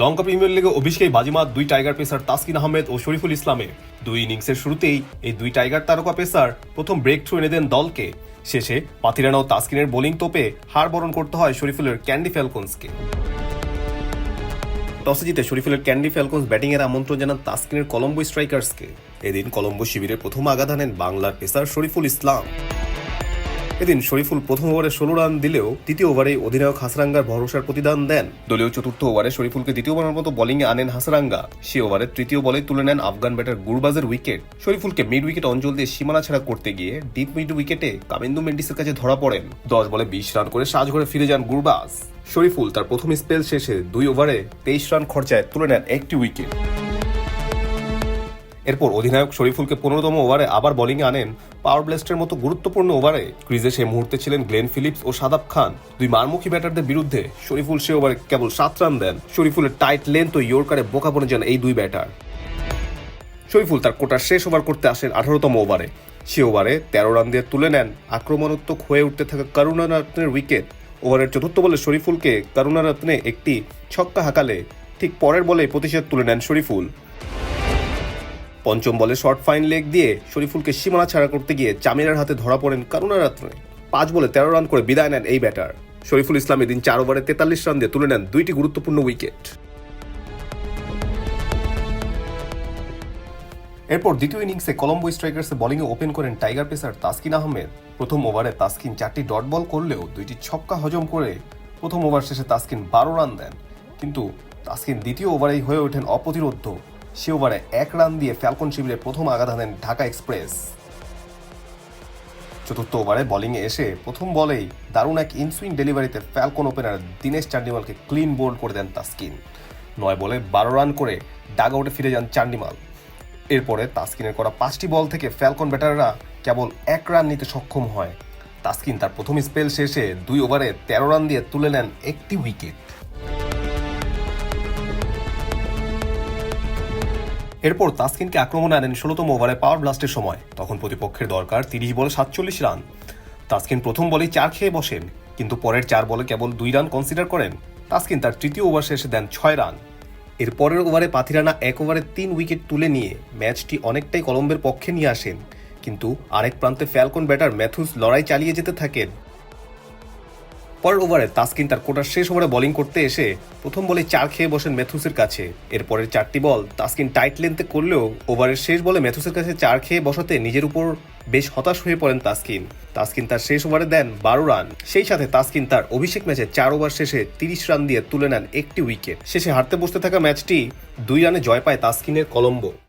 লঙ্কা premier লিগে অভিষেকে বাজিমাত দুই টাইগার পেসার তাসকিন আহমেদ ও শরীফুল ইসলামের। দুই ইনিংসের শুরুতেই এই দুই টাইগার তারকা পেসার প্রথম ব্রেক থ্রু এনে দেন দলকে। শেষে পাতিরানা ও তাসকিনের বোলিং তোপে হার বরণ করতে হয় শরীফুলের ক্যান্ডি ফ্যালকন্সকে। টসে জিতে শরীফুলের ক্যান্ডি ফ্যালকন্স ব্যাটিংয়ের আমন্ত্রণ জানান তাসকিনের কলম্বো স্ট্রাইকার্সকে। এদিন কলম্বো শিবিরে প্রথম আঘাত আনেন বাংলার পেসার শরীফুল ইসলাম। এদিন শরীফুল প্রথম ওভারে ষোলো রান দিলেও দ্বিতীয় ওভারে অধিনায়ক হাসরাঙ্গার ভরসার প্রতিদান দেন। দলীয় চতুর্থ ওভারে শরীফুলকে দ্বিতীয়বারের মতো বোলিংয়ে আনেন হাসরাঙ্গা। সে ওভারে তৃতীয় বলে তুলে নেন আফগান ব্যাটার গুরবাজের উইকেট শরীফুলকে মিড উইকেট অঞ্চল দিয়ে সীমানা ছাড়া করতে গিয়ে ডিপ মিড উইকেটে কামিন্দু মেন্ডিসের কাছে ধরা পড়েন। দশ বলে বিশ রান করে সাজঘরে ফিরে যান গুরবাজ। শরীফুল তার প্রথম স্পেল শেষে দুই ওভারে তেইশ রান খরচায় তুলে নেন একটি উইকেট এরপর অধিনায়ক শরীফুলকে পনেরোতম ওভারে আবার বোলিংয়ে আনেন। পাওয়ার ব্লাস্টের মতো গুরুত্বপূর্ণ ওভারে ক্রিজে সেই মুহূর্তে ছিলেন গ্লেন ফিলিপস ও সাদাব খান। দুই মারমুখী ব্যাটারদের বিরুদ্ধে শরীফুল সে ওভারে কেবল সাত রান দেন। শরীফুলের টাইট লেন্থ ও ইয়র্কারে বোকা বনে যান এই দুই ব্যাটার শরীফুল তার কোটার শেষ ওভার করতে আসেন আঠারোতম ওভারে। সে ওভারে তেরো রান দিয়ে তুলে নেন আক্রমণাত্মক হয়ে উঠতে থাকা করুণারত্নের উইকেট ওভারের চতুর্থ বলে শরীফুলকে করুণারত্নে একটি ছক্কা হাঁকালে ঠিক পরের বলে প্রতিশোধ তুলে নেন শরীফুল। পঞ্চম বলে শর্ট ফাইন লেগ দিয়ে শরীফুলকে সীমানা ছাড়া করতে গিয়ে চামিরের হাতে ধরা পড়েন করুণারত্নে। পাঁচ বলে তেরো রান করে বিদায় নেন এই ব্যাটার। শরীফুল ইসলাম এদিন চার ওভারে তেতাল্লিশ রান দিয়ে তুলে নেন দুইটি গুরুত্বপূর্ণ উইকেট। এরপর দ্বিতীয় ইনিংসে কলম্বো স্ট্রাইকার্সে বোলিংয়ে ওপেন করেন টাইগার পেসার তাসকিন আহমেদ। প্রথম ওভারে তাসকিন চারটি ডট বল করলেও দুইটি ছক্কা হজম করে প্রথম ওভার শেষে তাসকিন বারো রান দেন। কিন্তু তাসকিন দ্বিতীয় ওভারেই হয়ে ওঠেন অপ্রতিরোধ্য সে ওভারে এক রান দিয়ে ফ্যালকন শিবিরে প্রথম আঘাত আনেন ঢাকা এক্সপ্রেস। চতুর্থ ওভারে বোলিংয়ে এসে প্রথম বলেই দারুণ এক ইনসুইং ডেলিভারিতে ফ্যালকন ওপেনার দিনেশ চান্ডিমালকে ক্লিন বোল্ড করে দেন তাস্কিন। নয় বলে বারো রান করে ডাগ আউটে ফিরে যান চান্ডিমাল। এরপরে তাস্কিনের করা পাঁচটি বল থেকে ফ্যালকন ব্যাটাররা কেবল এক রান নিতে সক্ষম হয়। তাস্কিন তার প্রথম স্পেল শেষে দুই ওভারে তেরো রান দিয়ে তুলে নেন একটি উইকেট এরপর তাসকিনকে আক্রমণে আনেন ষোলোতম ওভারে পাওয়ার ব্লাস্টের সময়। তখন প্রতিপক্ষের দরকার তিরিশ বলে সাতচল্লিশ রান। তাসকিন প্রথম বলেই চার খেয়ে বসেন, কিন্তু পরের চার বলে কেবল দুই রান কনসিডার করেন। তাসকিন তার তৃতীয় ওভার শেষে দেন ছয় রান। এর পরের ওভারে পাথিরানা এক ওভারে তিন উইকেট তুলে নিয়ে ম্যাচটি অনেকটাই কলম্বের পক্ষে নিয়ে আসেন। কিন্তু আরেক প্রান্তে ফ্যালকন ব্যাটার ম্যাথুস লড়াই চালিয়ে যেতে থাকেন। পরের ওভারে তাসকিন তার কোটার শেষ ওভারে বোলিং করতে এসে প্রথম বলে চার খেয়ে বসেন ম্যাথুসের কাছে। এরপরের চারটি বল তাসকিন টাইট লেন্থে করলেও ওভারের শেষ বলে ম্যাথুসের কাছে চার খেয়ে বসাতে নিজের উপর বেশ হতাশ হয়ে পড়েন তাসকিন। তাসকিন তার শেষ ওভারে দেন বারো রান। সেই সাথে তাসকিন তার অভিষেক ম্যাচে চার ওভার শেষে তিরিশ রান দিয়ে তুলে নেন একটি উইকেট শেষে হারতে বসতে থাকা ম্যাচটি দুই রানে জয় পায় তাসকিনের কলম্বো।